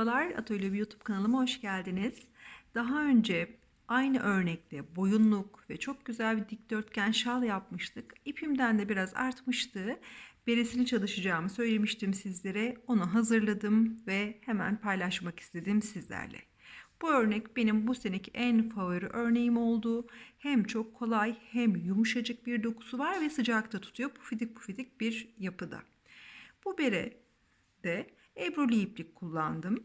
Merhabalar, Atölye YouTube kanalıma hoş geldiniz. Daha önce aynı örnekte boyunluk ve çok güzel bir dikdörtgen şal yapmıştık. İpimden de biraz artmıştı. Beresini çalışacağımı söylemiştim sizlere. Onu hazırladım ve hemen paylaşmak istedim sizlerle. Bu örnek benim bu seneki en favori örneğim oldu. Hem çok kolay hem yumuşacık bir dokusu var ve sıcakta tutuyor. Pufidik pufidik bir yapıda. Bu bere de ebruli iplik kullandım.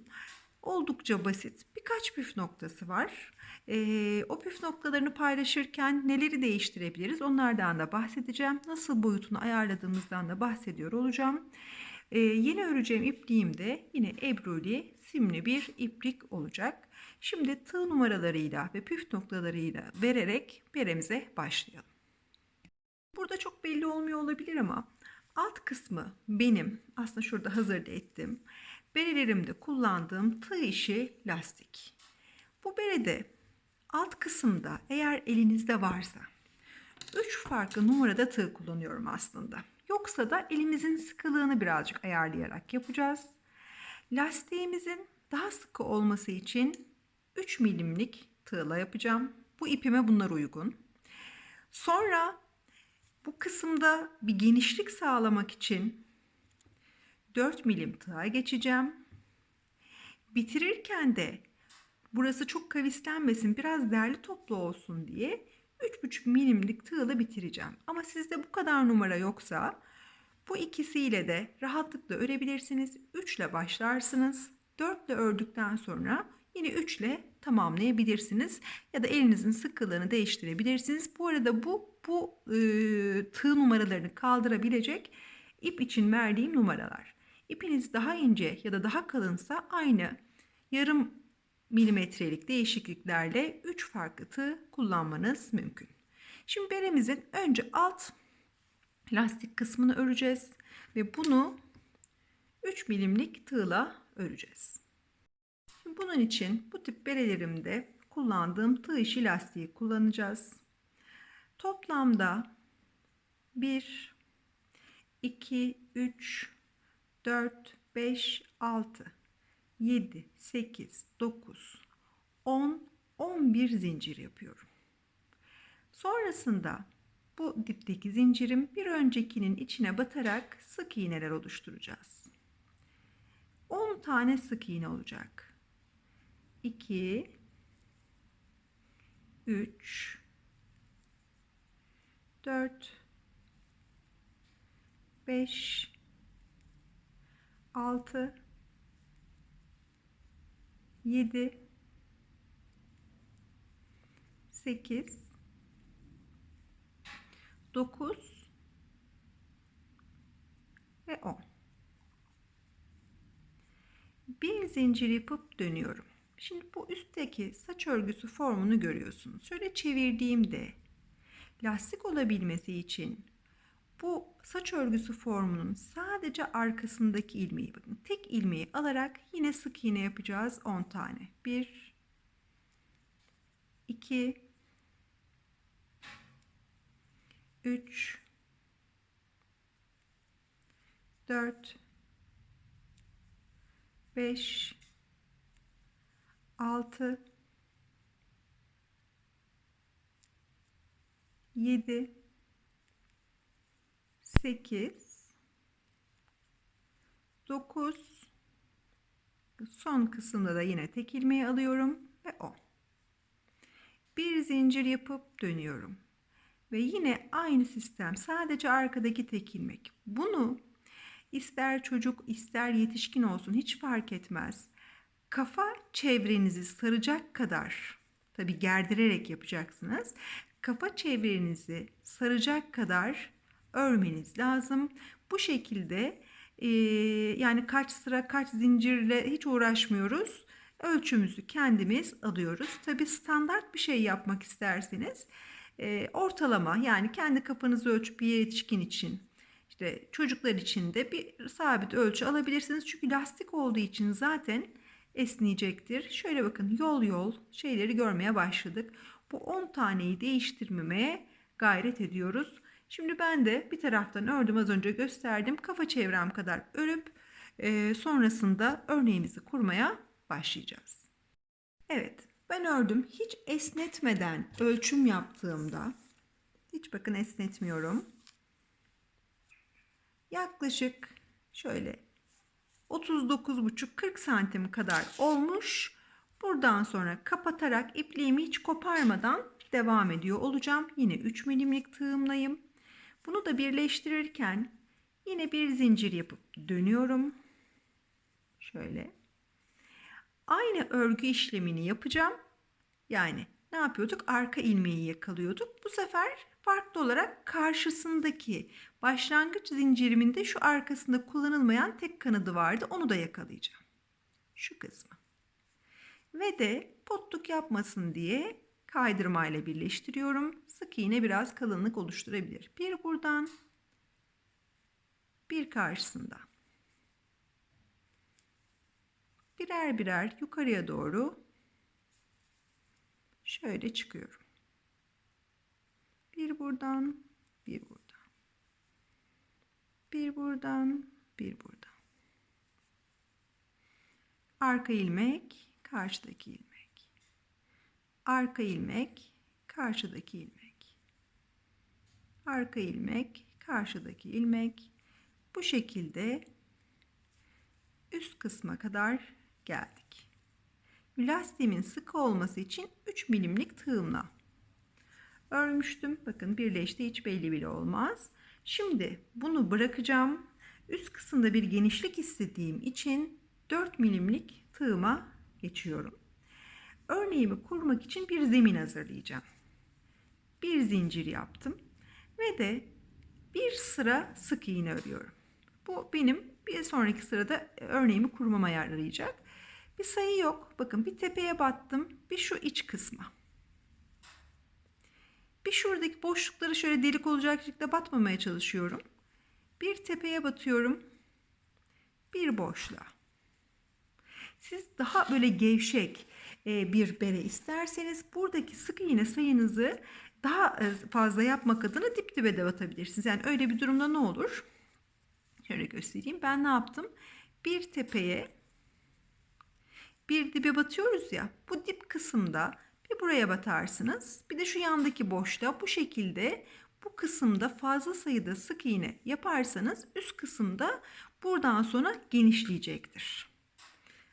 Oldukça basit. Birkaç püf noktası var. Ee, o püf noktalarını paylaşırken neleri değiştirebiliriz onlardan da bahsedeceğim. Nasıl boyutunu ayarladığımızdan da bahsediyor olacağım. Ee, yeni öreceğim ipliğim de yine ebruli simli bir iplik olacak. Şimdi tığ numaralarıyla ve püf noktalarıyla vererek beremize başlayalım. Burada çok belli olmuyor olabilir ama alt kısmı benim aslında şurada hazırda ettim. Berelerimde kullandığım tığ işi lastik. Bu berede alt kısımda eğer elinizde varsa 3 farklı numarada tığ kullanıyorum aslında. Yoksa da elimizin sıkılığını birazcık ayarlayarak yapacağız. Lastiğimizin daha sıkı olması için 3 milimlik tığla yapacağım. Bu ipime bunlar uygun. Sonra bu kısımda bir genişlik sağlamak için 4 milim tığa geçeceğim. Bitirirken de burası çok kavislenmesin biraz derli toplu olsun diye 3,5 milimlik tığla bitireceğim. Ama sizde bu kadar numara yoksa bu ikisiyle de rahatlıkla örebilirsiniz. 3 ile başlarsınız. 4 ile ördükten sonra yine 3 ile tamamlayabilirsiniz. Ya da elinizin sıkılığını değiştirebilirsiniz. Bu arada bu bu e, tığ numaralarını kaldırabilecek ip için verdiğim numaralar. İpiniz daha ince ya da daha kalınsa aynı yarım milimetrelik değişikliklerle 3 farklı tığ kullanmanız mümkün. Şimdi beremizin önce alt lastik kısmını öreceğiz ve bunu 3 milimlik tığla öreceğiz. Bunun için bu tip berelerimde kullandığım tığ işi lastiği kullanacağız. Toplamda 1, 2, 3, 4, 5, 6, 7, 8, 9, 10, 11 zincir yapıyorum. Sonrasında bu dipteki zincirim bir öncekinin içine batarak sık iğneler oluşturacağız. 10 tane sık iğne olacak. 2 3 4 5 6 7 8 9 ve 10 bir zincir yapıp dönüyorum. Şimdi bu üstteki saç örgüsü formunu görüyorsunuz. Şöyle çevirdiğimde lastik olabilmesi için bu saç örgüsü formunun sadece arkasındaki ilmeği bakın. Tek ilmeği alarak yine sık iğne yapacağız 10 tane. 1 2 3 4 5 6 7 8 9 son kısımda da yine tek ilmeği alıyorum ve 10 bir zincir yapıp dönüyorum ve yine aynı sistem sadece arkadaki tek ilmek. Bunu ister çocuk ister yetişkin olsun hiç fark etmez kafa çevrenizi saracak kadar tabi gerdirerek yapacaksınız kafa çevrenizi saracak kadar örmeniz lazım. Bu şekilde e, yani kaç sıra kaç zincirle hiç uğraşmıyoruz. Ölçümüzü kendimiz alıyoruz. Tabi standart bir şey yapmak isterseniz e, ortalama yani kendi kafanızı ölçüp bir yetişkin için işte çocuklar için de bir sabit ölçü alabilirsiniz. Çünkü lastik olduğu için zaten esneyecektir. Şöyle bakın yol yol şeyleri görmeye başladık. Bu 10 taneyi değiştirmemeye gayret ediyoruz. Şimdi ben de bir taraftan ördüm az önce gösterdim. Kafa çevrem kadar örüp e, sonrasında örneğimizi kurmaya başlayacağız. Evet, ben ördüm. Hiç esnetmeden ölçüm yaptığımda hiç bakın esnetmiyorum. Yaklaşık şöyle 39,5-40 santim kadar olmuş. Buradan sonra kapatarak ipliğimi hiç koparmadan devam ediyor olacağım. Yine 3 milimlik tığımlayım. Bunu da birleştirirken yine bir zincir yapıp dönüyorum. Şöyle. Aynı örgü işlemini yapacağım. Yani ne yapıyorduk? Arka ilmeği yakalıyorduk. Bu sefer farklı olarak karşısındaki başlangıç zincirimin de şu arkasında kullanılmayan tek kanadı vardı. Onu da yakalayacağım. Şu kısmı. Ve de potluk yapmasın diye kaydırmayla birleştiriyorum. Sık iğne biraz kalınlık oluşturabilir. Bir buradan, bir karşısında. Birer birer yukarıya doğru şöyle çıkıyorum. Bir buradan, bir buradan. Bir buradan, bir buradan. Arka ilmek, karşıdaki ilmek. Arka ilmek, karşıdaki ilmek. Arka ilmek, karşıdaki ilmek. Bu şekilde üst kısma kadar geldik. Lastiğimin sıkı olması için 3 milimlik tığımla örmüştüm. Bakın birleşti hiç belli bile olmaz. Şimdi bunu bırakacağım. Üst kısımda bir genişlik istediğim için 4 milimlik tığıma geçiyorum. Örneğimi kurmak için bir zemin hazırlayacağım. Bir zincir yaptım ve de bir sıra sık iğne örüyorum. Bu benim bir sonraki sırada örneğimi kurmama yarayacak. Bir sayı yok. Bakın bir tepeye battım. Bir şu iç kısma. Bir şuradaki boşlukları şöyle delik olacak şekilde batmamaya çalışıyorum. Bir tepeye batıyorum. Bir boşluğa. Siz daha böyle gevşek e, bir bere isterseniz buradaki sık iğne sayınızı daha e, fazla yapmak adına dip dibe de batabilirsiniz. Yani öyle bir durumda ne olur? Şöyle göstereyim. Ben ne yaptım? Bir tepeye bir dibe batıyoruz ya. Bu dip kısımda bir buraya batarsınız. Bir de şu yandaki boşluğa bu şekilde bu kısımda fazla sayıda sık iğne yaparsanız üst kısımda buradan sonra genişleyecektir.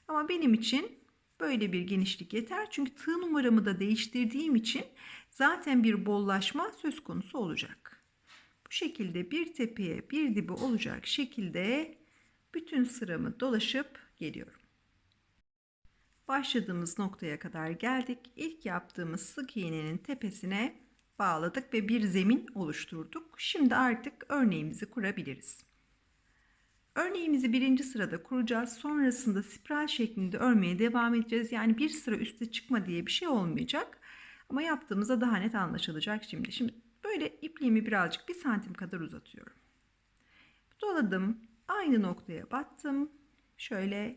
Ama benim için böyle bir genişlik yeter. Çünkü tığ numaramı da değiştirdiğim için zaten bir bollaşma söz konusu olacak. Bu şekilde bir tepeye bir dibi olacak şekilde bütün sıramı dolaşıp geliyorum. Başladığımız noktaya kadar geldik. İlk yaptığımız sık iğnenin tepesine bağladık ve bir zemin oluşturduk. Şimdi artık örneğimizi kurabiliriz. Örneğimizi birinci sırada kuracağız. Sonrasında spiral şeklinde örmeye devam edeceğiz. Yani bir sıra üste çıkma diye bir şey olmayacak. Ama yaptığımızda daha net anlaşılacak şimdi. Şimdi böyle ipliğimi birazcık bir santim kadar uzatıyorum. Doladım. Aynı noktaya battım. Şöyle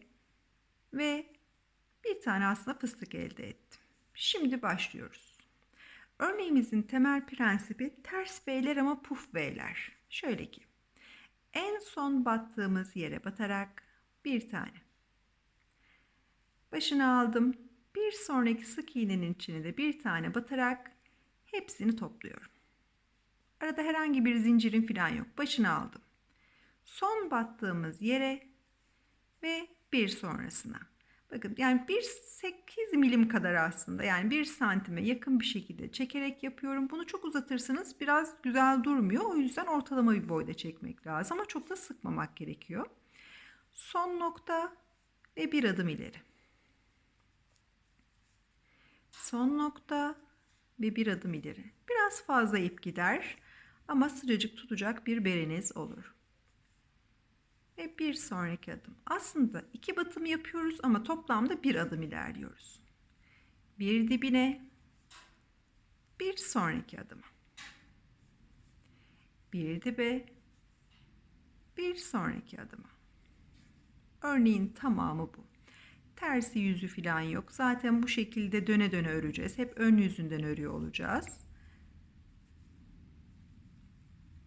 ve bir tane aslında fıstık elde ettim. Şimdi başlıyoruz. Örneğimizin temel prensibi ters V'ler ama puf V'ler. Şöyle ki en son battığımız yere batarak bir tane. Başını aldım. Bir sonraki sık iğnenin içine de bir tane batarak hepsini topluyorum. Arada herhangi bir zincirin falan yok. Başını aldım. Son battığımız yere ve bir sonrasına. Bakın yani bir 8 milim kadar aslında yani bir santime yakın bir şekilde çekerek yapıyorum. Bunu çok uzatırsanız biraz güzel durmuyor. O yüzden ortalama bir boyda çekmek lazım ama çok da sıkmamak gerekiyor. Son nokta ve bir adım ileri. Son nokta ve bir adım ileri. Biraz fazla ip gider ama sıcacık tutacak bir bereniz olur ve bir sonraki adım. Aslında iki batım yapıyoruz ama toplamda bir adım ilerliyoruz. Bir dibine, bir sonraki adım. Bir dibe, bir sonraki adıma. Örneğin tamamı bu. Tersi yüzü falan yok. Zaten bu şekilde döne döne öreceğiz. Hep ön yüzünden örüyor olacağız.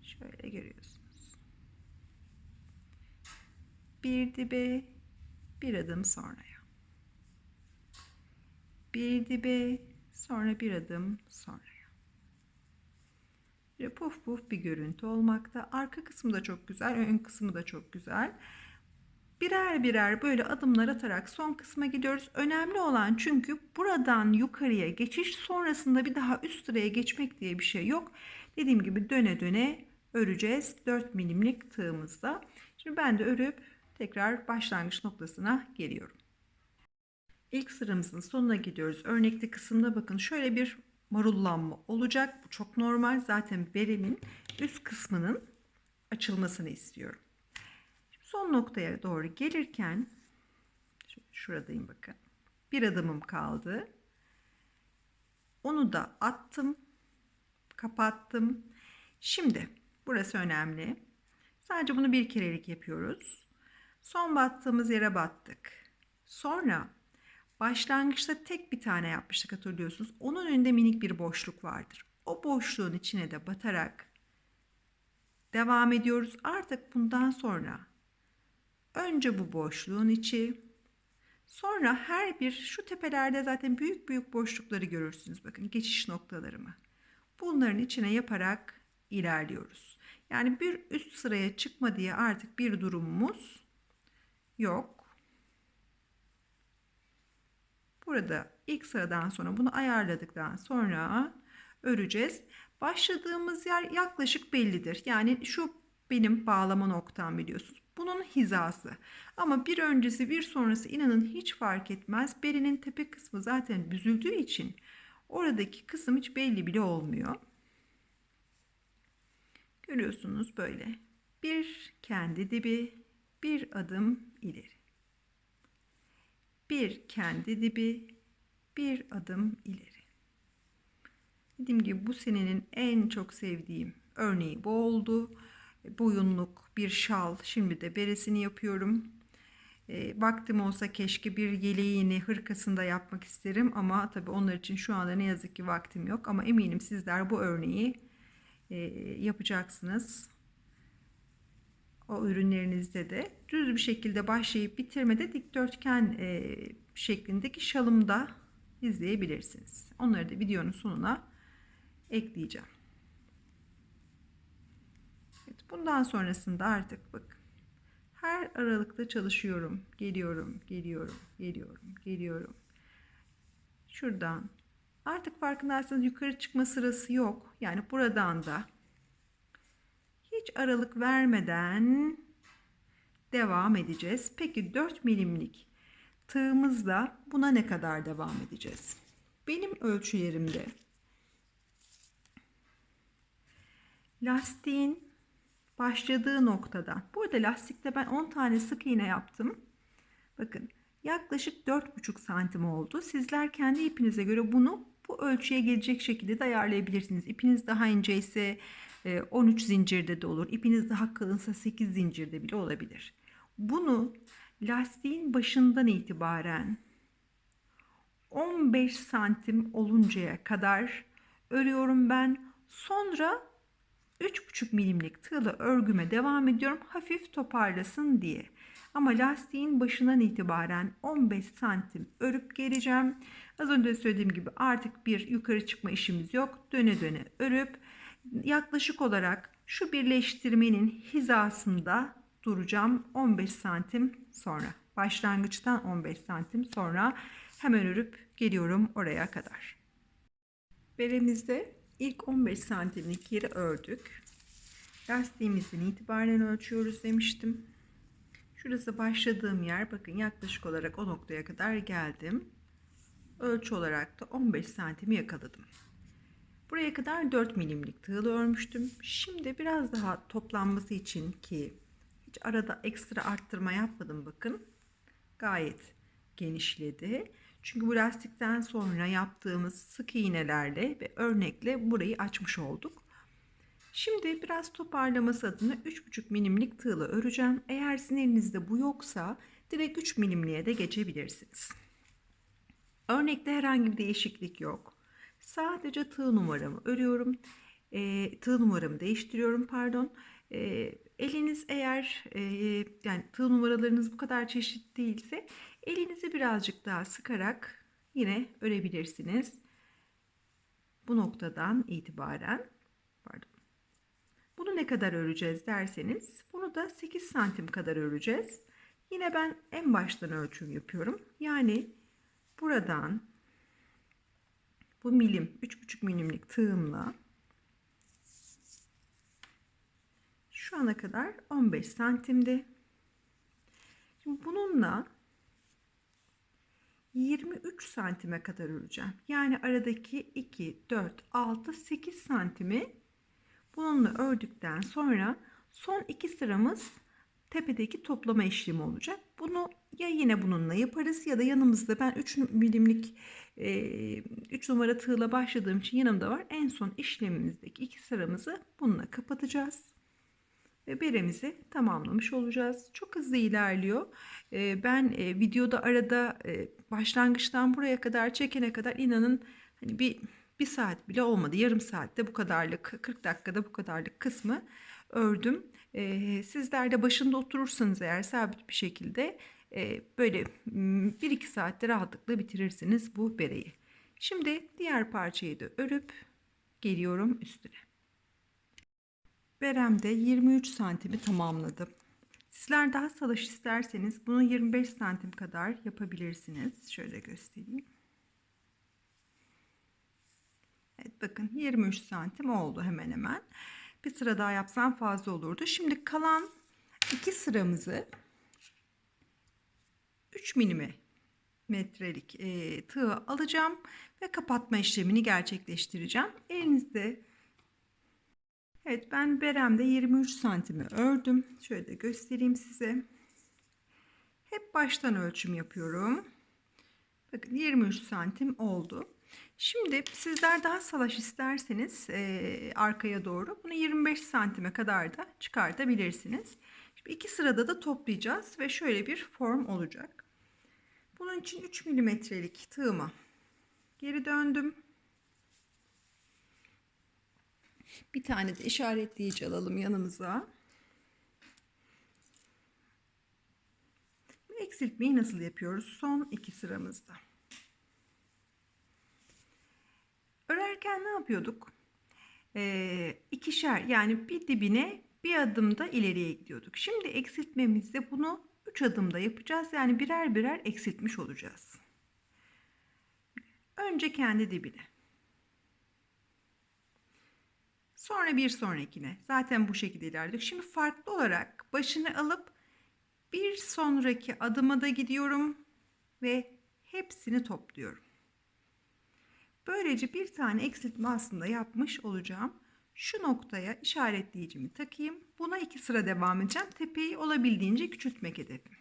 Şöyle görüyorsunuz bir dibe bir adım sonraya. bir dibe, sonra bir adım sonra. Böyle puf puf bir görüntü olmakta. Arka kısmı da çok güzel, ön kısmı da çok güzel. Birer birer böyle adımlar atarak son kısma gidiyoruz. Önemli olan çünkü buradan yukarıya geçiş sonrasında bir daha üst sıraya geçmek diye bir şey yok. Dediğim gibi döne döne öreceğiz 4 milimlik tığımızda. Şimdi ben de örüp tekrar başlangıç noktasına geliyorum. İlk sıramızın sonuna gidiyoruz. Örnekte kısımda bakın şöyle bir marullanma olacak. Bu çok normal. Zaten beremin üst kısmının açılmasını istiyorum. Son noktaya doğru gelirken şuradayım bakın. Bir adımım kaldı. Onu da attım. Kapattım. Şimdi burası önemli. Sadece bunu bir kerelik yapıyoruz. Son battığımız yere battık. Sonra başlangıçta tek bir tane yapmıştık hatırlıyorsunuz. Onun önünde minik bir boşluk vardır. O boşluğun içine de batarak devam ediyoruz. Artık bundan sonra önce bu boşluğun içi, sonra her bir şu tepelerde zaten büyük büyük boşlukları görürsünüz. Bakın geçiş noktalarımı. Bunların içine yaparak ilerliyoruz. Yani bir üst sıraya çıkma diye artık bir durumumuz yok. Burada ilk sıradan sonra bunu ayarladıktan sonra öreceğiz. Başladığımız yer yaklaşık bellidir. Yani şu benim bağlama noktam biliyorsunuz. Bunun hizası. Ama bir öncesi bir sonrası inanın hiç fark etmez. Berinin tepe kısmı zaten büzüldüğü için oradaki kısım hiç belli bile olmuyor. Görüyorsunuz böyle. Bir kendi dibi, bir adım ileri. Bir kendi dibi, bir adım ileri. Dediğim gibi bu senenin en çok sevdiğim örneği bu oldu. Boyunluk, bir şal, şimdi de beresini yapıyorum. E, vaktim olsa keşke bir yeleğini hırkasında yapmak isterim ama tabii onlar için şu anda ne yazık ki vaktim yok. Ama eminim sizler bu örneği e, yapacaksınız. O ürünlerinizde de düz bir şekilde başlayıp bitirmede dikdörtgen e, şeklindeki şalımda izleyebilirsiniz. Onları da videonun sonuna ekleyeceğim. Evet, bundan sonrasında artık bak her aralıkta çalışıyorum. Geliyorum, geliyorum, geliyorum, geliyorum. Şuradan artık farkındaysanız yukarı çıkma sırası yok. Yani buradan da hiç aralık vermeden devam edeceğiz. Peki 4 milimlik tığımızla buna ne kadar devam edeceğiz? Benim ölçülerimde lastiğin başladığı noktadan. Burada lastikte ben 10 tane sık iğne yaptım. Bakın yaklaşık 4,5 santim oldu. Sizler kendi ipinize göre bunu bu ölçüye gelecek şekilde de ayarlayabilirsiniz. İpiniz daha ince ise 13 zincirde de olur. İpiniz daha kalınsa 8 zincirde bile olabilir. Bunu lastiğin başından itibaren 15 santim oluncaya kadar örüyorum ben. Sonra 3,5 milimlik tığla örgüme devam ediyorum hafif toparlasın diye. Ama lastiğin başından itibaren 15 santim örüp geleceğim. Az önce söylediğim gibi artık bir yukarı çıkma işimiz yok. Döne döne örüp yaklaşık olarak şu birleştirmenin hizasında duracağım 15 santim sonra. Başlangıçtan 15 santim sonra hemen örüp geliyorum oraya kadar. Beremizde ilk 15 santimlik yeri ördük. Lastiğimizin itibaren ölçüyoruz demiştim. Şurası başladığım yer. Bakın yaklaşık olarak o noktaya kadar geldim. Ölçü olarak da 15 santimi yakaladım. Buraya kadar 4 milimlik tığla örmüştüm. Şimdi biraz daha toplanması için ki hiç arada ekstra arttırma yapmadım bakın. Gayet genişledi. Çünkü bu lastikten sonra yaptığımız sık iğnelerle ve örnekle burayı açmış olduk. Şimdi biraz toparlaması adına 3,5 milimlik tığla öreceğim. Eğer sizin elinizde bu yoksa direkt 3 milimliğe de geçebilirsiniz. Örnekte herhangi bir değişiklik yok. Sadece tığ numaramı örüyorum. E, tığ numaramı değiştiriyorum pardon. E, eliniz eğer e, yani tığ numaralarınız bu kadar çeşitli değilse elinizi birazcık daha sıkarak yine örebilirsiniz. Bu noktadan itibaren pardon. Bunu ne kadar öreceğiz derseniz bunu da 8 santim kadar öreceğiz. Yine ben en baştan ölçüm yapıyorum. Yani buradan bu milim 3,5 milimlik tığımla şu ana kadar 15 santimdi. Şimdi bununla 23 santime kadar öreceğim. Yani aradaki 2, 4, 6, 8 santimi bununla ördükten sonra son iki sıramız tepedeki toplama işlemi olacak. Bunu ya yine bununla yaparız ya da yanımızda ben 3 milimlik 3 numara tığla başladığım için yanımda var. En son işlemimizdeki iki sıramızı bununla kapatacağız. Ve beremizi tamamlamış olacağız. Çok hızlı ilerliyor. Ben videoda arada başlangıçtan buraya kadar çekene kadar inanın hani bir bir saat bile olmadı. Yarım saatte bu kadarlık, 40 dakikada bu kadarlık kısmı ördüm. Sizler de başında oturursanız eğer sabit bir şekilde böyle 1-2 saatte rahatlıkla bitirirsiniz bu bereyi. Şimdi diğer parçayı da örüp geliyorum üstüne. Beremde 23 santimi tamamladım. Sizler daha salaş isterseniz bunu 25 santim kadar yapabilirsiniz. Şöyle göstereyim. Evet bakın 23 santim oldu hemen hemen. Bir sıra daha yapsam fazla olurdu. Şimdi kalan iki sıramızı 3 milimetrelik e, tığ alacağım ve kapatma işlemini gerçekleştireceğim. Elinizde Evet ben beremde 23 santimi ördüm. Şöyle de göstereyim size. Hep baştan ölçüm yapıyorum. Bakın 23 santim oldu. Şimdi sizler daha salaş isterseniz e, arkaya doğru bunu 25 santime kadar da çıkartabilirsiniz. Şimdi iki sırada da toplayacağız ve şöyle bir form olacak. Bunun için 3 milimetrelik tığıma geri döndüm. Bir tane de işaretleyici alalım yanımıza. Eksiltmeyi nasıl yapıyoruz? Son iki sıramızda. Örerken ne yapıyorduk? Ee, ikişer yani bir dibine bir adımda ileriye gidiyorduk. Şimdi eksiltmemizde bunu 3 adımda yapacağız. Yani birer birer eksiltmiş olacağız. Önce kendi dibine. Sonra bir sonrakine. Zaten bu şekilde ilerledik. Şimdi farklı olarak başını alıp bir sonraki adıma da gidiyorum ve hepsini topluyorum. Böylece bir tane eksiltme aslında yapmış olacağım. Şu noktaya işaretleyicimi takayım. Buna iki sıra devam edeceğim. Tepeyi olabildiğince küçültmek hedefim.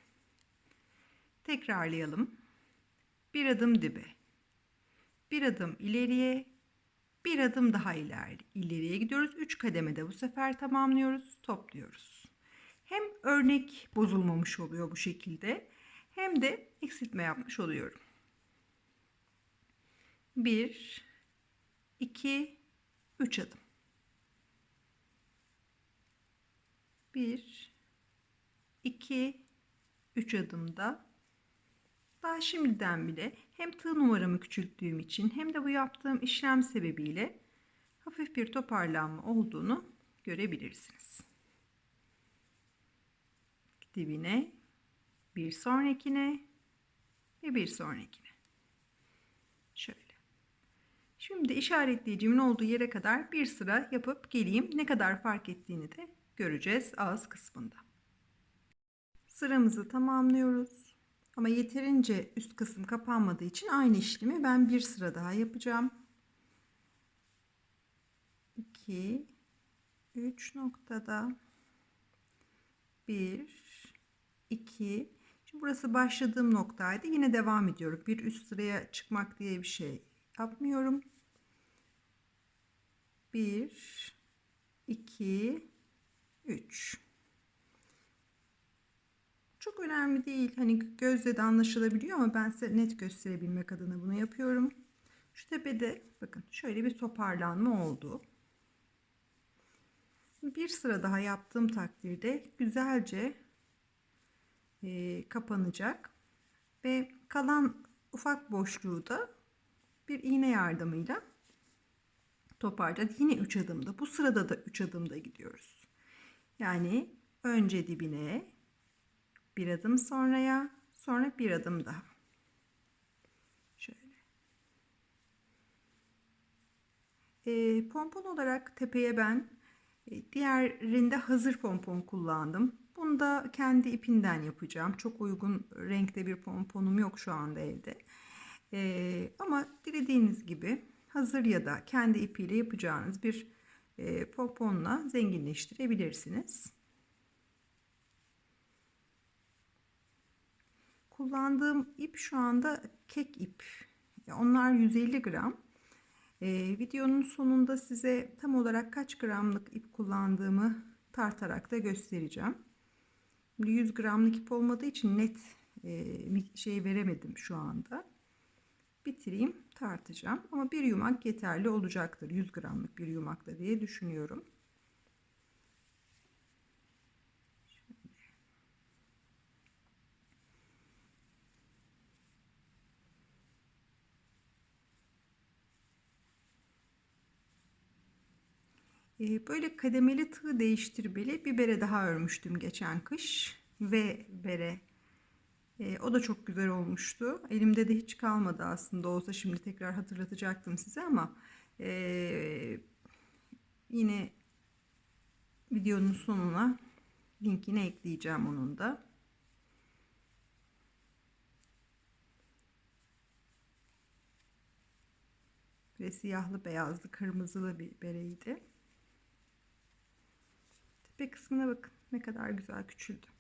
Tekrarlayalım. Bir adım dibe. Bir adım ileriye, bir adım daha ileri, ileriye gidiyoruz. 3 kademede bu sefer tamamlıyoruz. Topluyoruz. Hem örnek bozulmamış oluyor bu şekilde. Hem de eksiltme yapmış oluyorum. 1 2 3 adım. 1 2 3 adımda daha şimdiden bile hem tığ numaramı küçülttüğüm için hem de bu yaptığım işlem sebebiyle hafif bir toparlanma olduğunu görebilirsiniz. Dibine, bir sonrakine ve bir sonrakine. Şöyle. Şimdi işaretleyicimin olduğu yere kadar bir sıra yapıp geleyim. Ne kadar fark ettiğini de göreceğiz ağız kısmında. Sıramızı tamamlıyoruz. Ama yeterince üst kısım kapanmadığı için aynı işlemi ben bir sıra daha yapacağım. 2 3 noktada 1 2 Şimdi burası başladığım noktaydı. Yine devam ediyorum. Bir üst sıraya çıkmak diye bir şey yapmıyorum. 1 2 3 çok önemli değil. Hani gözle de anlaşılabiliyor ama ben size net gösterebilmek adına bunu yapıyorum. Şu tepede bakın şöyle bir toparlanma oldu. Bir sıra daha yaptığım takdirde güzelce e, kapanacak ve kalan ufak boşluğu da bir iğne yardımıyla toparlayacağız. Yine 3 adımda. Bu sırada da 3 adımda gidiyoruz. Yani önce dibine, bir adım sonraya, sonra bir adım daha. Şöyle. E, pompon olarak tepeye ben e, diğerinde hazır pompon kullandım. Bunu da kendi ipinden yapacağım. Çok uygun renkte bir pomponum yok şu anda evde. E, ama dilediğiniz gibi hazır ya da kendi ipiyle yapacağınız bir e, pomponla zenginleştirebilirsiniz. Kullandığım ip şu anda kek ip. Onlar 150 gram. Ee, videonun sonunda size tam olarak kaç gramlık ip kullandığımı tartarak da göstereceğim. 100 gramlık ip olmadığı için net e, şey veremedim şu anda. Bitireyim tartacağım ama bir yumak yeterli olacaktır 100 gramlık bir yumakla diye düşünüyorum. Ee, böyle kademeli tığ değiştirmeli bir bere daha örmüştüm geçen kış. Ve bere. Ee, o da çok güzel olmuştu. Elimde de hiç kalmadı aslında olsa şimdi tekrar hatırlatacaktım size ama ee, yine videonun sonuna linkini ekleyeceğim onun da. Ve siyahlı beyazlı kırmızılı bir bereydi. Tepe kısmına bakın ne kadar güzel küçüldü.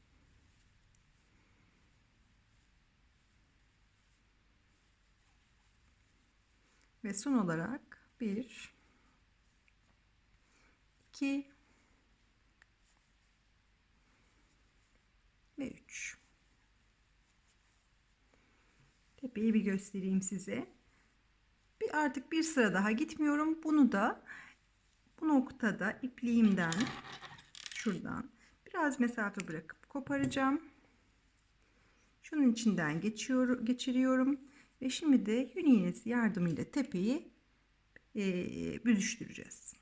Ve son olarak bir, iki ve üç. Tepeyi bir göstereyim size. Bir artık bir sıra daha gitmiyorum. Bunu da bu noktada ipliğimden şuradan biraz mesafe bırakıp koparacağım. Şunun içinden geçiyor, geçiriyorum ve şimdi de yün iğnesi yardımıyla tepeyi e, büzüştüreceğiz.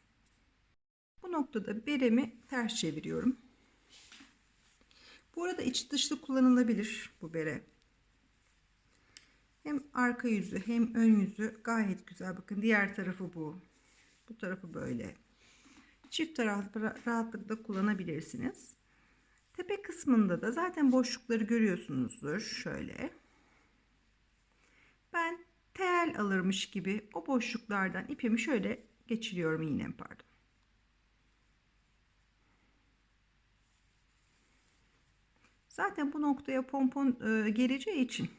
Bu noktada beremi ters çeviriyorum. Bu arada iç dışlı kullanılabilir bu bere. Hem arka yüzü hem ön yüzü gayet güzel. Bakın diğer tarafı bu. Bu tarafı böyle. Çift taraflı rahatlıkla kullanabilirsiniz. Tepe kısmında da zaten boşlukları görüyorsunuzdur. Şöyle. Ben tel alırmış gibi o boşluklardan ipimi şöyle geçiriyorum iğnem pardon. Zaten bu noktaya pompon e, geleceği için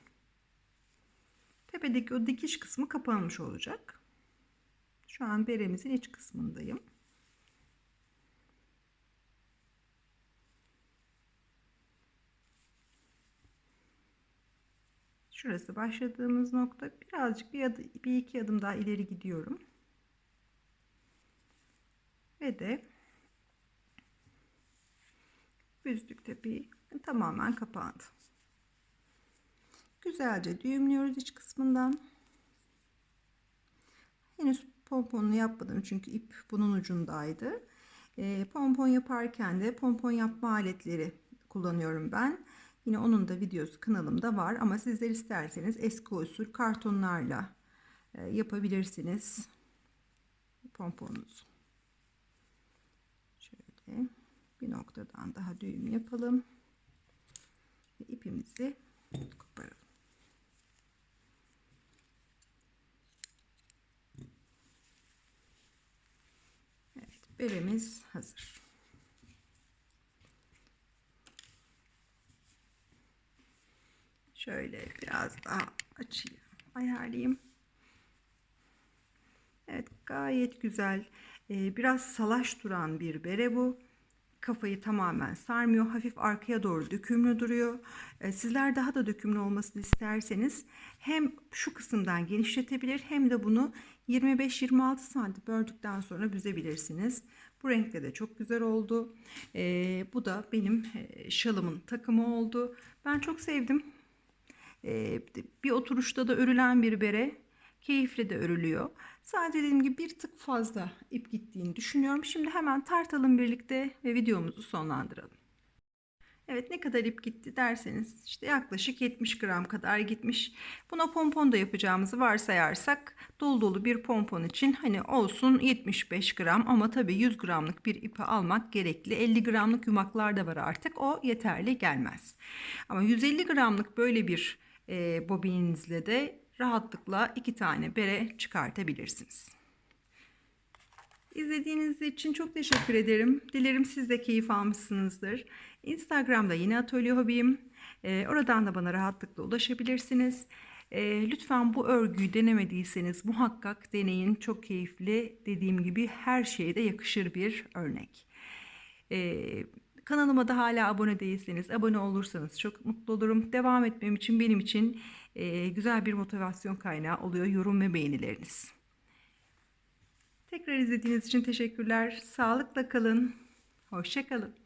tepedeki o dikiş kısmı kapanmış olacak. Şu an beremizin iç kısmındayım. Şurası başladığımız nokta. Birazcık bir, adım, bir iki adım daha ileri gidiyorum. Ve de büzdük tepeyi tamamen kapandı. Güzelce düğümlüyoruz iç kısmından. Henüz pomponunu yapmadım çünkü ip bunun ucundaydı. E, pompon yaparken de pompon yapma aletleri kullanıyorum ben. Yine onun da videosu kanalımda var ama sizler isterseniz eski usul kartonlarla e, yapabilirsiniz pomponunuzu. Şöyle bir noktadan daha düğüm yapalım. Ve ipimizi koparalım. Evet, beremiz hazır. Şöyle biraz daha açayım, ayarlayayım. Evet, gayet güzel. Ee, biraz salaş duran bir bere bu. Kafayı tamamen sarmıyor. Hafif arkaya doğru dökümlü duruyor. Ee, sizler daha da dökümlü olmasını isterseniz hem şu kısımdan genişletebilir hem de bunu 25-26 santim ördükten sonra büzebilirsiniz. Bu renkte de çok güzel oldu. Ee, bu da benim e, şalımın takımı oldu. Ben çok sevdim. Ee, bir oturuşta da örülen bir bere keyifli de örülüyor. Sadece dediğim gibi bir tık fazla ip gittiğini düşünüyorum. Şimdi hemen tartalım birlikte ve videomuzu sonlandıralım. Evet ne kadar ip gitti derseniz işte yaklaşık 70 gram kadar gitmiş. Buna pompon da yapacağımızı varsayarsak dolu dolu bir pompon için hani olsun 75 gram ama tabii 100 gramlık bir ipi almak gerekli. 50 gramlık yumaklar da var artık o yeterli gelmez. Ama 150 gramlık böyle bir e, bobininizle de rahatlıkla iki tane bere çıkartabilirsiniz. İzlediğiniz için çok teşekkür ederim. Dilerim siz de keyif almışsınızdır. Instagram'da yine Atölye Hobiyim. Ee, oradan da bana rahatlıkla ulaşabilirsiniz. Ee, lütfen bu örgüyü denemediyseniz muhakkak deneyin. Çok keyifli. Dediğim gibi her şeye de yakışır bir örnek. Ee, kanalıma da hala abone değilseniz abone olursanız çok mutlu olurum. Devam etmem için benim için e, güzel bir motivasyon kaynağı oluyor yorum ve beğenileriniz. Tekrar izlediğiniz için teşekkürler. Sağlıkla kalın. Hoşça kalın.